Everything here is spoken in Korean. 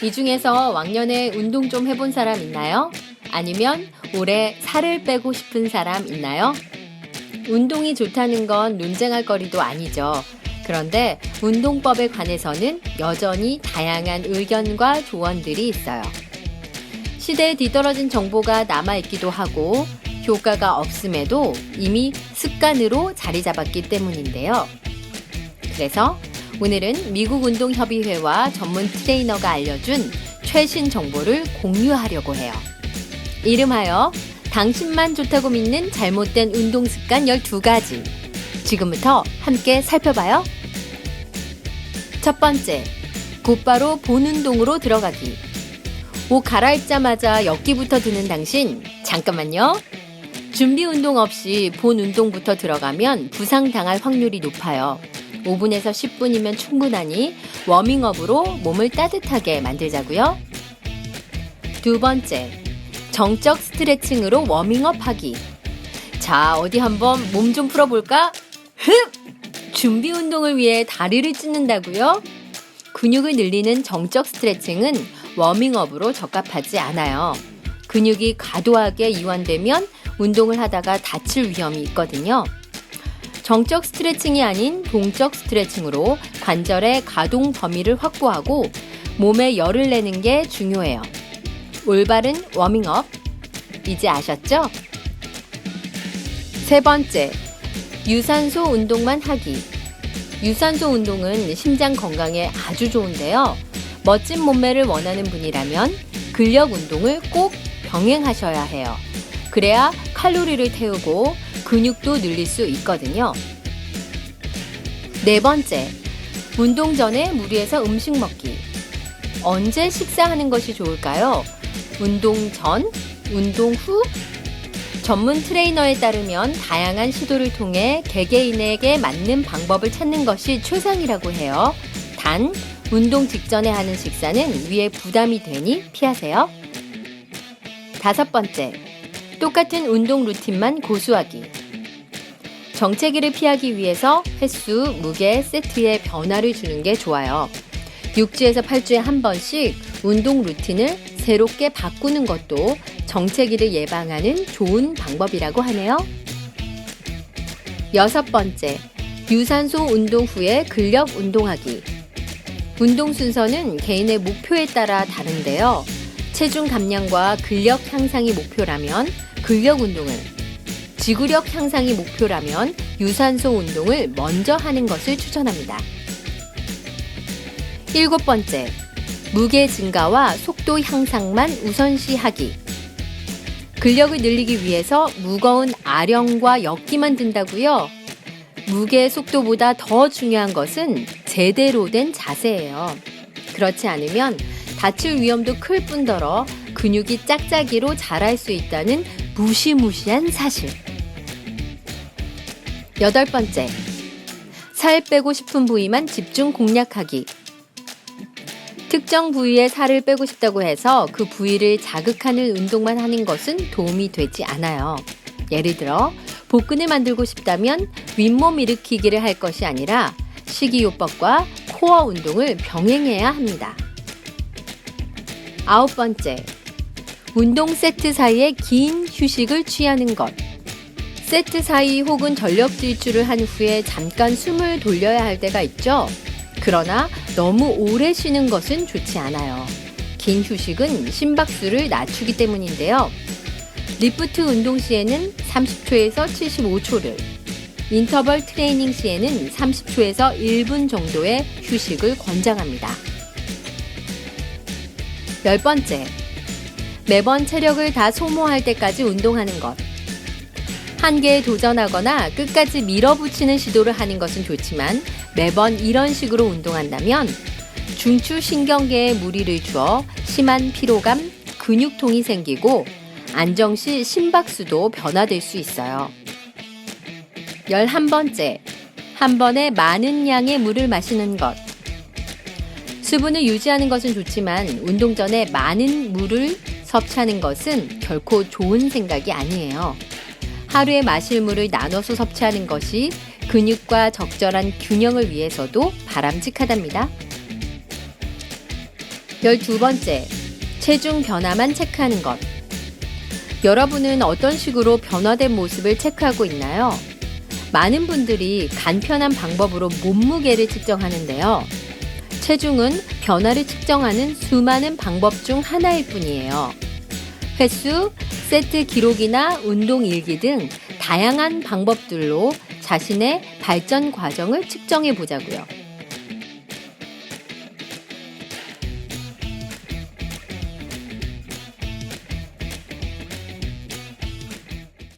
이 중에서 왕년에 운동 좀 해본 사람 있나요? 아니면 올해 살을 빼고 싶은 사람 있나요? 운동이 좋다는 건 논쟁할 거리도 아니죠. 그런데 운동법에 관해서는 여전히 다양한 의견과 조언들이 있어요. 시대에 뒤떨어진 정보가 남아있기도 하고 효과가 없음에도 이미 습관으로 자리 잡았기 때문인데요. 그래서 오늘은 미국 운동협의회와 전문 트레이너가 알려준 최신 정보를 공유하려고 해요. 이름하여 당신만 좋다고 믿는 잘못된 운동 습관 12가지. 지금부터 함께 살펴봐요. 첫 번째, 곧바로 본 운동으로 들어가기. 옷 갈아입자마자 역기부터 드는 당신, 잠깐만요. 준비 운동 없이 본 운동부터 들어가면 부상당할 확률이 높아요. 5분에서 10분이면 충분하니 워밍업으로 몸을 따뜻하게 만들자고요. 두 번째, 정적 스트레칭으로 워밍업 하기. 자, 어디 한번 몸 좀 풀어볼까? 흡! 준비 운동을 위해 다리를 찢는다고요? 근육을 늘리는 정적 스트레칭은 워밍업으로 적합하지 않아요. 근육이 과도하게 이완되면 운동을 하다가 다칠 위험이 있거든요. 정적 스트레칭이 아닌 동적 스트레칭으로 관절의 가동 범위를 확보하고 몸에 열을 내는 게 중요해요. 올바른 워밍업. 이제 아셨죠? 세 번째, 유산소 운동만 하기. 유산소 운동은 심장 건강에 아주 좋은데요. 멋진 몸매를 원하는 분이라면 근력 운동을 꼭 병행하셔야 해요. 그래야 칼로리를 태우고 근육도 늘릴 수 있거든요. 네 번째, 운동 전에 무리해서 음식 먹기. 언제 식사하는 것이 좋을까요? 운동 전, 운동 후? 전문 트레이너에 따르면 다양한 시도를 통해 개개인에게 맞는 방법을 찾는 것이 최상이라고 해요. 단, 운동 직전에 하는 식사는 위에 부담이 되니 피하세요. 다섯 번째, 똑같은 운동 루틴만 고수하기. 정체기를 피하기 위해서 횟수, 무게, 세트에 변화를 주는 게 좋아요. 6주에서 8주에 한 번씩 운동 루틴을 새롭게 바꾸는 것도 정체기를 예방하는 좋은 방법이라고 하네요. 여섯 번째, 유산소 운동 후에 근력 운동하기. 운동 순서는 개인의 목표에 따라 다른데요. 체중 감량과 근력 향상이 목표라면 근력 운동을, 지구력 향상이 목표라면 유산소 운동을 먼저 하는 것을 추천합니다. 일곱 번째, 무게 증가와 속도 향상만 우선시하기. 근력을 늘리기 위해서 무거운 아령과 역기만 든다고요? 무게 속도보다 더 중요한 것은 제대로 된 자세예요. 그렇지 않으면 다칠 위험도 클 뿐더러 근육이 짝짝이로 자랄 수 있다는 무시무시한 사실. 여덟 번째. 살 빼고 싶은 부위만 집중 공략하기. 특정 부위의 살을 빼고 싶다고 해서 그 부위를 자극하는 운동만 하는 것은 도움이 되지 않아요. 예를 들어, 복근을 만들고 싶다면 윗몸 일으키기를 할 것이 아니라 식이요법과 코어 운동을 병행해야 합니다. 아홉 번째, 운동 세트 사이에 긴 휴식을 취하는 것. 세트 사이 혹은 전력 질주를 한 후에 잠깐 숨을 돌려야 할 때가 있죠. 그러나 너무 오래 쉬는 것은 좋지 않아요. 긴 휴식은 심박수를 낮추기 때문인데요. 리프트 운동 시에는 30초에서 75초를, 인터벌 트레이닝 시에는 30초에서 1분 정도의 휴식을 권장합니다. 열 번째, 매번 체력을 다 소모할 때까지 운동하는 것. 한계에 도전하거나 끝까지 밀어붙이는 시도를 하는 것은 좋지만 매번 이런 식으로 운동한다면 중추 신경계에 무리를 주어 심한 피로감, 근육통이 생기고 안정 시 심박수도 변화될 수 있어요. 11번째, 한 번에 많은 양의 물을 마시는 것. 수분을 유지하는 것은 좋지만 운동 전에 많은 물을 섭취하는 것은 결코 좋은 생각이 아니에요. 하루에 마실 물을 나눠서 섭취하는 것이 근육과 적절한 균형을 위해서도 바람직하답니다. 12번째, 체중 변화만 체크하는 것. 여러분은 어떤 식으로 변화된 모습을 체크하고 있나요? 많은 분들이 간편한 방법으로 몸무게를 측정하는데요. 체중은 변화를 측정하는 수많은 방법 중 하나일 뿐이에요. 횟수, 세트 기록이나 운동 일기 등 다양한 방법들로 자신의 발전 과정을 측정해 보자고요.